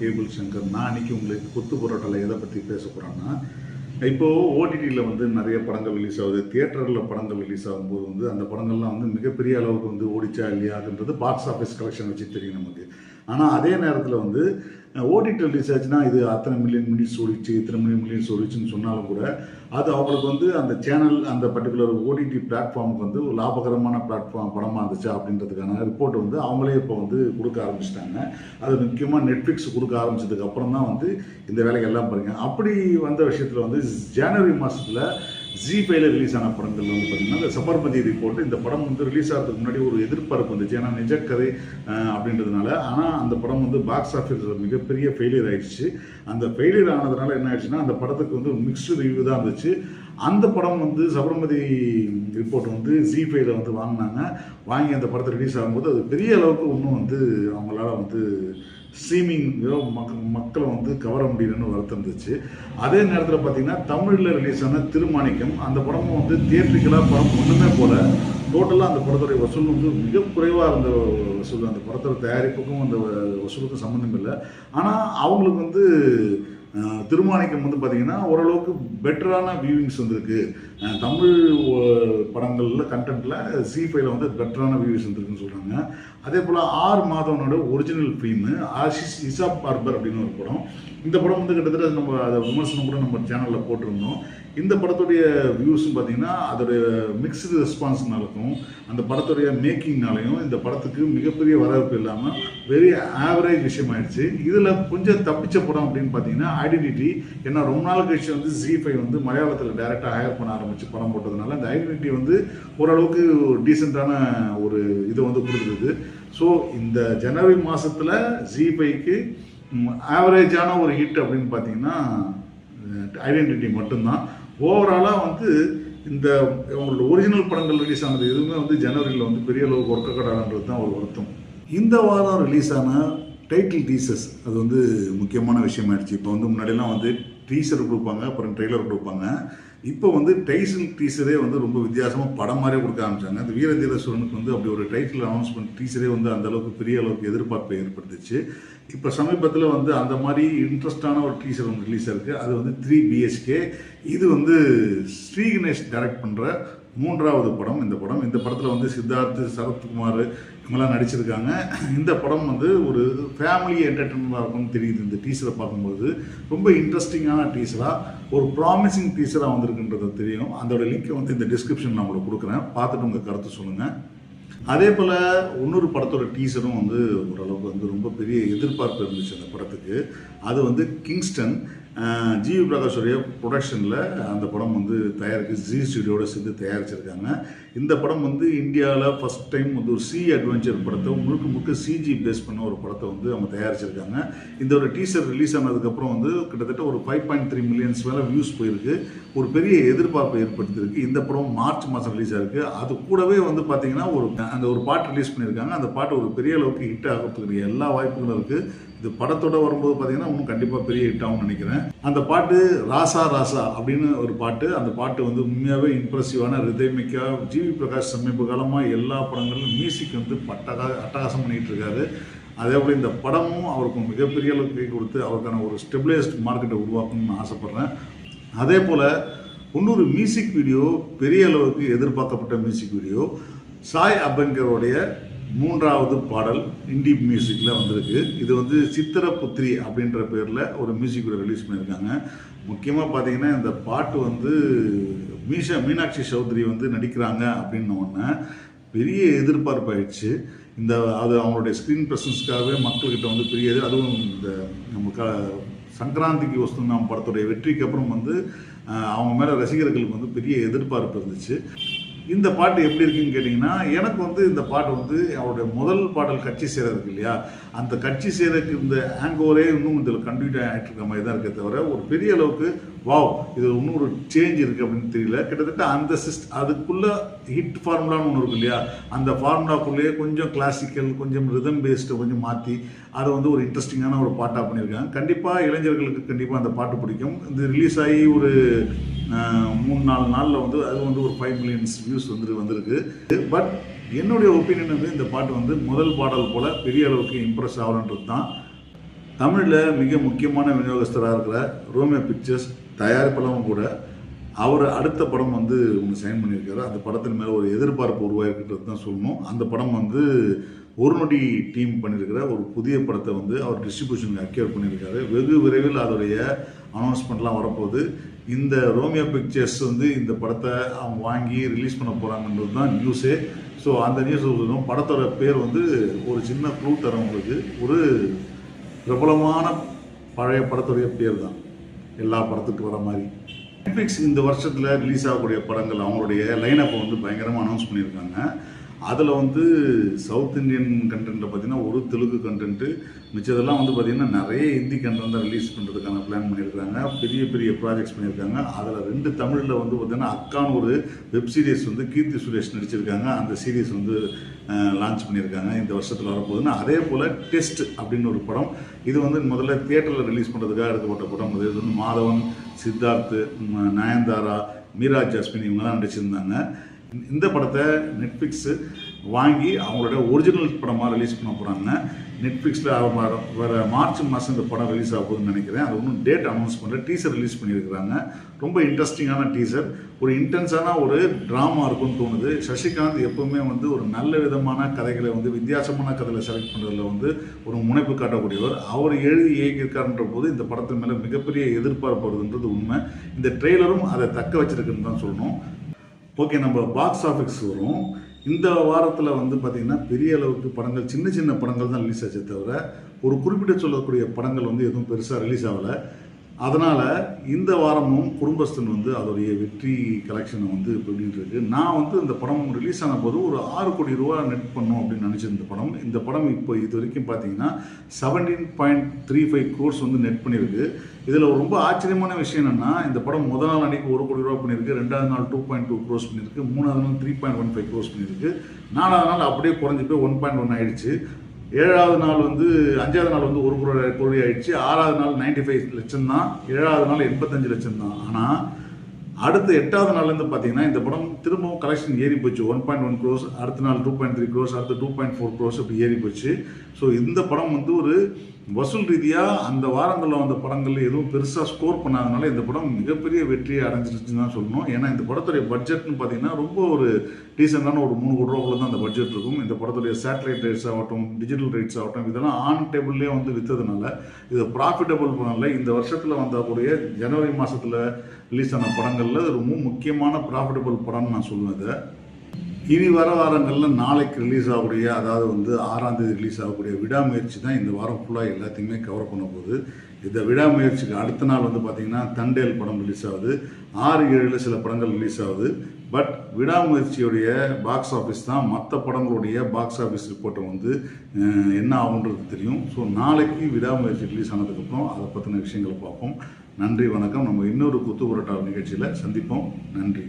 Cable Shankar நான் அன்றைக்கி உங்களுக்கு கொத்து புரோட்டாவில் எதை பற்றி பேச போகிறேன்னா இப்போது ஓடிடியில் வந்து நிறைய படங்கள் ரிலீஸ் ஆகுது. தியேட்டரில் படங்கள் ரிலீஸ் ஆகும்போது வந்து அந்த படங்கள்லாம் வந்து மிகப்பெரிய அளவுக்கு வந்து ஓடிச்சா இல்லையாதுன்றது பாக்ஸ் ஆஃபீஸ் கலெக்ஷன் வச்சு தெரியும் நமக்கு. ஆனால் அதே நேரத்தில் வந்து ஓடிடி ரிலீஸ் ஆச்சுன்னா இது அத்தனை மில்லியன் மினிட்ஸ் ஓடிச்சு இத்தனை மில்லியன் மில்லியன் ஓடிச்சுன்னு சொன்னாலும் கூட அது அவங்களுக்கு வந்து அந்த சேனல் அந்த பர்டிகுலர் ஓடிடி பிளாட்ஃபார்முக்கு வந்து ஒரு லாபகரமான பிளாட்ஃபார்ம் படமாக இருந்துச்சு அப்படின்றதுக்கான ரிப்போர்ட் வந்து அவங்களே இப்போ வந்து கொடுக்க ஆரம்பிச்சிட்டாங்க. அது முக்கியமாக நெட்ஃப்ளிக்ஸ் கொடுக்க ஆரம்பிச்சதுக்கு அப்புறம் தான் வந்து இந்த வேலைகள்லாம் பாருங்க. அப்படி வந்த விஷயத்தில் வந்து ஜனவரி மாதத்தில் ஜி ஃபைவ்ல ரிலீஸ் ஆன படங்கள் வந்து பார்த்தீங்கன்னா இந்த சபர்மதி ரிப்போர்ட் இந்த படம் வந்து ரிலீஸ் ஆகிறதுக்கு முன்னாடி ஒரு எதிர்பார்ப்பு வந்துச்சு. ஏன்னா நிஜக்கதை அப்படின்றதுனால. ஆனால் அந்த படம் வந்து பாக்ஸ் ஆஃபீஸில் மிகப்பெரிய ஃபெயிலியர் ஆயிடுச்சு. அந்த ஃபெயிலியர் ஆனதுனால என்ன ஆயிடுச்சுன்னா அந்த படத்துக்கு வந்து மிக்ஸ்டு ரிவ்யூ தான் இருந்துச்சு. அந்த படம் வந்து சபர்மதி ரிப்போர்ட் வந்து ஜி ஃபைவ்ல வந்து வாங்கினாங்க. வாங்கி அந்த படத்தை ரிலீஸ் ஆகும்போது அது பெரிய அளவுக்கு இன்னும் வந்து அவங்களால வந்து ஸ்ட்ரீமிங் மக்களை வந்து கவர முடியலன்னு வருத்தம் இருந்துச்சு. அதே நேரத்தில் பார்த்தீங்கன்னா தமிழில் ரிலீஸ் ஆன திருமாணிக்கம் அந்த படமும் வந்து தியேட்ரிக்கலாக படம் ஒன்றுமே போல. டோட்டலாக அந்த படத்துடைய வசூல் வந்து மிக குறைவாக இருந்த வசூல். அந்த படத்தோட தயாரிப்புக்கும் அந்த வசூலுக்கும் சம்மந்தம் இல்லை. ஆனால் அவங்களுக்கு வந்து திருமாணிக்கம் வந்து பார்த்தீங்கன்னா ஓரளவுக்கு பெட்டரான வியூவிங்ஸ் வந்திருக்கு. தமிழ் படங்களில் படங்கள்ல கண்டென்ட்ல சி ஃபைவ்ல வந்து பெட்டரான வியூவிங்ஸ் வந்திருக்குன்னு சொல்கிறாங்க அதே போல் ஆர் மாதவனோட ஒரிஜினல் ஃபிலிமு ஆஷிஷ் இசாப் பார்பர் அப்படின்னு ஒரு படம். இந்த படம் வந்து கிட்டத்தட்ட நம்ம அதை விமர்சனம் கூட நம்ம சேனலில் போட்டிருந்தோம். இந்த படத்துடைய வியூஸும் பார்த்தீங்கன்னா அதோடைய மிக்ஸ்டு ரெஸ்பான்ஸ்னாலுக்கும் அந்த படத்துடைய மேக்கிங்னாலையும் இந்த படத்துக்கு மிகப்பெரிய வரவேற்பு இல்லாமல் வெரி ஆவரேஜ் விஷயம் ஆயிடுச்சு இதில் கொஞ்சம் தப்பிச்ச படம் அப்படின்னு பார்த்தீங்கன்னா ஐடென்டிட்டி ஏன்னா ரொம்ப நாள் கழிச்சு வந்து ஜி ஃபைவ் வந்து மலையாளத்தில் டைரெக்டாக ஹையர் பண்ண ஆரம்பிச்சு படம் போட்டதுனால அந்த ஐடென்டிட்டி வந்து ஓரளவுக்கு டீசெண்டான ஒரு இதை வந்து கொடுத்துருது ஸோ இந்த ஜனவரி மாதத்தில் ஜி ஃபைவ்க்கு ஆவரேஜான ஒரு ஹிட் அப்படின்னு பார்த்தீங்கன்னா ஐடென்டிட்டி மட்டும்தான். ஓவராலாக வந்து இந்த அவங்களோட ஒரிஜினல் படங்கள் ரிலீஸ் ஆனது எதுவுமே வந்து ஜனவரியில் வந்து பெரிய அளவுக்கு ஒர்க் அவுட் தான் ஒரு வருத்தம். இந்த வாரம் ரிலீஸ் ஆன டைட்டில் டீசர்ஸ் அது வந்து முக்கியமான விஷயமாயிடுச்சு. இப்போ வந்து முன்னாடிலாம் வந்து டீசர் கொடுப்பாங்க அப்புறம் ட்ரெய்லர் கொடுப்பாங்க. இப்போ வந்து டைட்டில் டீசரே வந்து ரொம்ப வித்தியாசமாக படம் மாதிரியே கொடுக்க ஆரம்பிச்சாங்க. அந்த வீரதீரஸ்வரனுக்கு வந்து அப்படி ஒரு டைட்டில் அனௌன்ஸ்மெண்ட் டீசரே வந்து அந்த அளவுக்கு பெரிய அளவுக்கு எதிர்பார்ப்பை ஏற்படுத்துச்சு. இப்போ சமீபத்தில் வந்து அந்த மாதிரி இன்ட்ரெஸ்டான ஒரு டீசர் ஒன்று ரிலீஸ் ஆயிருக்கு. அது வந்து த்ரீ பிஹெச்கே இது வந்து ஸ்ரீ கணேஷ் டைரக்ட் பண்ணுற மூன்றாவது படம். இந்த படம் இந்த படத்தில் வந்து சித்தார்த் சரத்குமார் இவங்கெல்லாம் நடிச்சிருக்காங்க. இந்த படம் வந்து ஒரு ஃபேமிலி என்டர்டெயின்மெண்ட்டாக இருக்கும்னு தெரியுது. இந்த டீசரை பார்க்கும்போது ரொம்ப இன்ட்ரெஸ்டிங்கான டீசராக ஒரு ப்ராமிசிங் டீசராக வந்திருக்குன்றது தெரியும். அதோட லிங்க்கை வந்து இந்த டிஸ்கிரிப்ஷன் நான் உங்களுக்கு கொடுக்குறேன். பார்த்துட்டு உங்கள் கருத்து சொல்லுங்கள் அதே போல் இன்னொரு படத்தோட டீசரும் வந்து ஓரளவுக்கு வந்து ரொம்ப பெரிய எதிர்பார்ப்பு இருந்துச்சு அந்த படத்துக்கு. அது வந்து கிங்ஸ்டன் ஜிவி பிரகாஷுடைய ப்ரொடக்ஷனில் அந்த படம் வந்து தயாரிக்கு ஜி ஸ்டுடியோட சேர்ந்து தயாரிச்சிருக்காங்க. இந்த படம் வந்து இந்தியாவில் ஃபஸ்ட் டைம் வந்து ஒரு சி அட்வென்ச்சர் படத்தை முழுக்க முழுக்க சிஜி பேஸ் பண்ண ஒரு படத்தை வந்து அவங்க தயாரிச்சிருக்காங்க. இந்த ஒரு டீசர் ரிலீஸ் ஆனதுக்கப்புறம் வந்து கிட்டத்தட்ட ஒரு ஃபைவ் பாயிண்ட் த்ரீ மில்லியன்ஸ் மேலே வியூஸ் போயிருக்கு. ஒரு பெரிய எதிர்பார்ப்பை ஏற்படுத்தியிருக்கு. இந்த படம் மார்ச் மாதம் ரிலீஸ் ஆயிருக்கு. அது கூடவே வந்து பார்த்தீங்கன்னா ஒரு அந்த ஒரு பாட்டு ரிலீஸ் பண்ணியிருக்காங்க. அந்த பாட்டு ஒரு பெரிய அளவுக்கு ஹிட் ஆகிறதுக்கு எல்லா வாய்ப்புகளும் இருக்குது இது படத்தோட வரும்போது பார்த்தீங்கன்னா இன்னும் கண்டிப்பாக பெரிய ஹிட் ஆகும்னு நினைக்கிறேன். அந்த பாட்டு ராசா ராசா அப்படின்னு ஒரு பாட்டு. அந்த பாட்டு வந்து உண்மையாகவே இம்ப்ரெசிவான ரிதமிக்கா ஜிவி பிரகாஷ் சமீப காலமாக எல்லா படங்களிலும் மியூசிக் வந்து பட்டகா அட்டகாசம் பண்ணிகிட்டு இருக்காரு. அதே போல் இந்த படமும் அவருக்கு மிகப்பெரிய அளவுக்கு கை கொடுத்து அவருக்கான ஒரு ஸ்டெபிளைஸ்ட் மார்க்கெட்டை உருவாக்கணும்னு ஆசைப்பட்றேன். அதே போல் இன்னொரு மியூசிக் வீடியோ பெரிய அளவுக்கு எதிர்பார்க்கப்பட்ட மியூசிக் வீடியோ சாய் அபங்கருடைய மூன்றாவது பாடல் இண்டி மியூசிக்கில் வந்திருக்கு. இது வந்து சித்திரபுத்திரி அப்படின்ற பேரில் ஒரு மியூசிக் வீடியோ ரிலீஸ் பண்ணியிருக்காங்க. முக்கியமாக பார்த்தீங்கன்னா இந்த பாட்டு வந்து மீஷா மீனாட்சி சௌத்ரி வந்து நடிக்கிறாங்க அப்படின்னு பெரிய எதிர்பார்ப்பாயிடுச்சு இந்த அது அவங்களுடைய ஸ்க்ரீன் ப்ரெசன்ஸ்க்காகவே மக்கள்கிட்ட வந்து பெரிய இது அதுவும் இந்த நம்ம க சங்கராந்திக்கு வஸ்து நாம் படத்துடைய வெற்றிக்கு அப்புறம் வந்து அவங்க மேலே ரசிகர்களுக்கு வந்து பெரிய எதிர்பார்ப்பு இருந்துச்சு. இந்த பாட்டு எப்படி இருக்குன்னு கேட்டிங்கன்னா எனக்கு வந்து இந்த பாட்டு வந்து அவருடைய முதல் பாடல் கட்சி சேர இருக்கு இல்லையா? அந்த கட்சி சேரக்கு இந்த ஆங்கோரே இன்னும் இதில் கண்டினியூ ஆகிட்டு இருக்க மாதிரி தான் இருக்கே தவிர ஒரு பெரிய அளவுக்கு வாவ் இது இன்னும் ஒரு சேஞ்ச் இருக்குது அப்படின்னு தெரியல. கிட்டத்தட்ட அந்த சிஸ்ட் அதுக்குள்ளே ஹிட் ஃபார்முலான்னு ஒன்று இருக்கு இல்லையா? அந்த ஃபார்முலாக்குள்ளேயே கொஞ்சம் கிளாசிக்கல் கொஞ்சம் ரிதம் பேஸ்டை கொஞ்சம் மாற்றி அதை வந்து ஒரு இன்ட்ரெஸ்டிங்கான ஒரு பாட்டாக பண்ணியிருக்காங்க. கண்டிப்பாக இளைஞர்களுக்கு கண்டிப்பாக அந்த பாட்டு பிடிக்கும். இது ரிலீஸ் ஆகி ஒரு மூணு நாலு நாளில் வந்து அது வந்து ஒரு ஃபைவ் மில்லியன்ஸ் வியூஸ் வந்து வந்திருக்கு. பட் என்னுடைய ஒப்பீனியன் வந்து இந்த பாட்டு வந்து முதல் பாடல் போல் பெரிய அளவுக்கு இம்ப்ரெஸ் ஆகலன்றது தான். தமிழில் மிக முக்கியமான விநியோகஸ்தராக இருக்கிற ரோமியோ பிக்சர்ஸ் தயாரிப்பெல்லாம் கூட அவர் அடுத்த படம் வந்து ஒன்று சைன் பண்ணியிருக்காரு. அந்த படத்தின் மேலே ஒரு எதிர்பார்ப்பு உருவாகிருக்கிறது தான் சொல்லணும். அந்த படம் வந்து ஒரு நொடி டீம் பண்ணியிருக்கிற ஒரு புதிய படத்தை வந்து அவர் டிஸ்ட்ரிபியூஷனுக்கு அக்யூர் பண்ணியிருக்காரு. வெகு விரைவில் அதோடைய அனௌன்ஸ்மெண்ட்லாம் வரப்போகுது. இந்த ரோமியோ பிக்சர்ஸ் வந்து இந்த படத்தை அவங்க வாங்கி ரிலீஸ் பண்ண போகிறாங்கன்றது தான் நியூஸே ஸோ அந்த நியூஸ் சொல்லணும் படத்தோட பேர் வந்து ஒரு சின்ன க்ளூ தரம் உங்களுக்கு. ஒரு பிரபலமான பழைய படத்துடைய பேர் தான். எல்லா படத்துக்கு வர மாதிரி. நெட்ஃப்ளிக்ஸ் இந்த வருஷத்தில் ரிலீஸ் ஆகக்கூடிய படங்கள் அவங்களுடைய லைனப்பை வந்து பயங்கரமாக அனௌன்ஸ் பண்ணியிருக்காங்க. அதில் வந்து சவுத் இந்தியன் கண்டென்ட்டில் பார்த்தீங்கன்னா ஒரு தெலுங்கு கண்டென்ட்டு மிச்சதெல்லாம் வந்து பார்த்திங்கன்னா நிறைய ஹிந்தி கண்டென்ட் தான் ரிலீஸ் பண்ணுறதுக்கான பிளான் பண்ணியிருக்காங்க. பெரிய பெரிய ப்ராஜெக்ட்ஸ் பண்ணியிருக்காங்க. அதில் ரெண்டு தமிழில் வந்து பார்த்திங்கன்னா அக்கான்னு ஒரு வெப் சீரிஸ் வந்து கீர்த்தி சுரேஷ் நடிச்சிருக்காங்க. அந்த சீரிஸ் வந்து லான்ச் பண்ணியிருக்காங்க. இந்த வருஷத்தில் வரப்போகுதுன்னா. அதே போல் டெஸ்ட் அப்படின்னு ஒரு படம். இது வந்து முதல்ல தியேட்டரில் ரிலீஸ் பண்ணுறதுக்காக எடுக்கப்பட்ட படம். இது வந்து மாதவன் சித்தார்த்து நயன்தாரா மீரா ஜாஸ்மின் இவங்கெல்லாம் நடிச்சிருந்தாங்க. இந்த படத்தை நெட்ஃப்ளிக்ஸு வாங்கி அவங்களோட ஒரிஜினல் படமாக ரிலீஸ் பண்ண போகிறாங்க நெட்ஃப்ளிக்ஸில் வர மார்ச் மாதம் இந்த படம் ரிலீஸ் ஆக போகுதுன்னு நினைக்கிறேன். அது ஒன்றும் டேட் அனௌன்ஸ் பண்ணல டீசர் ரிலீஸ் பண்ணியிருக்கிறாங்க. ரொம்ப இன்ட்ரெஸ்டிங்கான டீசர் ஒரு இன்டென்ஸான ஒரு ட்ராமா இருக்கும்னு தோணுது. சசிகாந்த் எப்போவுமே வந்து ஒரு நல்ல விதமான கதைகளை வந்து வித்தியாசமான கதைகளை செலக்ட் பண்ணுறதுல வந்து ஒரு முனைப்பு காட்டக்கூடியவர். அவர் எழுதி இயக்கியிருக்காருன்ற போது இந்த படத்தின் மேலே மிகப்பெரிய எதிர்பார்ப்பு வருதுன்றது உண்மை. இந்த ட்ரெய்லரும் அதை தக்க வச்சிருக்குன்னு தான் சொல்லணும். ஓகே நம்ம பாக்ஸ் ஆஃபீஸ் வரும். இந்த வாரத்தில் வந்து பார்த்திங்கன்னா பெரிய அளவுக்கு படங்கள் சின்ன சின்ன படங்கள் தான் ரிலீஸ் ஆச்சே தவிர ஒரு குறிப்பிட்ட சொல்லக்கூடிய படங்கள் வந்து எதுவும் பெருசாக ரிலீஸ் ஆகலை. அதனால் இந்த வாரமும் குடும்பஸ்தன் வந்து அதோடைய வெற்றி கலெக்ஷனை வந்து பண்ணிட்டு இருக்கு. நான் வந்து இந்த படம் ரிலீஸ் ஆன போது ஒரு ஆறு கோடி ரூபா நெட் பண்ணும் அப்படின்னு நினச்சிருந்த படம். இந்த படம் இப்போ இது வரைக்கும் பார்த்தீங்கன்னா seventeen point three five crores வந்து நெட் பண்ணியிருக்கு. இதில் ரொம்ப ஆச்சரியமான விஷயம் என்னென்னா இந்த படம் முதல் நாள் அன்றைக்கி ஒரு கோடி ரூபா பண்ணியிருக்கு ரெண்டாவது நாள் டூ பாயிண்ட் டூ க்ரோஸ் பண்ணியிருக்கு மூணாவது நாள் three point one five gross பண்ணியிருக்கு. நாலாவது நாள் அப்படியே குறைஞ்சி போய் ஒன் பாயிண்ட் ஒன் ஆயிடுச்சு. ஏழாவது நாள் வந்து அஞ்சாவது நாள் வந்து ஒரு கோடி கோடி ஆயிடுச்சு. ஆறாவது நாள் நைன்டி ஃபைவ் லட்சம் தான் ஏழாவது நாள் எண்பத்தஞ்சு லட்சம் தான் ஆனால் அடுத்த எட்டாவது நாள்லேருந்து பார்த்தீங்கன்னா இந்த படம் திரும்பவும் கலெக்ஷன் ஏறி போச்சு. ஒன் பாயிண்ட் ஒன் க்ரோஸ் அடுத்த நாள் டூ பாயிண்ட் த்ரீ க்ரோஸ் அடுத்து டூ பாயிண்ட் ஃபோர் க்ரோஸ் அப்படி ஏறி போச்சு. ஸோ இந்த படம் வந்து ஒரு வசூல் ரீதியாக அந்த வாரங்களில் வந்த படங்கள் எதுவும் பெருசாக ஸ்கோர் பண்ணாதனால இந்த படம் மிகப்பெரிய வெற்றியை அடைஞ்சிருச்சுன்னு தான் சொல்லணும். ஏன்னா இந்த படத்துடைய பட்ஜெட்னு பார்த்தீங்கன்னா ரொம்ப ஒரு டீசெண்டான ஒரு மூணு கோடி ரூபாக்குள்ள தான் அந்த பட்ஜெட் இருக்கும். இந்த படத்துடைய சேட்டலைட் ரேட்ஸ் ஆகட்டும் டிஜிட்டல் ரேட்ஸ் ஆகட்டும் இதெல்லாம் ஆன் டேபிள்லேயே வந்து விற்றதுனால இது ப்ராஃபிட்டபிள் பண்ணல. இந்த வருஷத்தில் வந்தக்கூடிய ஜனவரி மாதத்தில் ரிலீஸ் ஆன படங்களில் ரொம்ப முக்கியமான ப்ராஃபிட்டபிள் படம்னு நான் சொல்லுவேன் இனி வர வாரங்களில் நாளைக்கு ரிலீஸ் ஆகக்கூடிய அதாவது வந்து ஆறாம் தேதி ரிலீஸ் ஆகக்கூடிய விடாமுயற்சி தான் இந்த வாரம் ஃபுல்லாக எல்லாத்தையுமே கவர் பண்ண போகுது. இந்த விடாமுயற்சிக்கு அடுத்த நாள் வந்து பார்த்திங்கன்னா தண்டேல் படம் ரிலீஸ் ஆகுது. ஆறு ஏழில் சில படங்கள் ரிலீஸ் ஆகுது. பட் விடாமுயற்சியுடைய பாக்ஸ் ஆஃபீஸ் தான் மற்ற படங்களுடைய பாக்ஸ் ஆஃபீஸ் ரிப்போர்ட்டை வந்து என்ன ஆகுன்றது தெரியும். ஸோ நாளைக்கு விடாமுயற்சி ரிலீஸ் ஆனதுக்கப்புறம் அதை பற்றின விஷயங்களை பார்ப்போம். நன்றி வணக்கம். நம்ம இன்னொரு குத்து புரட்டா நிகழ்ச்சியில் சந்திப்போம். நன்றி.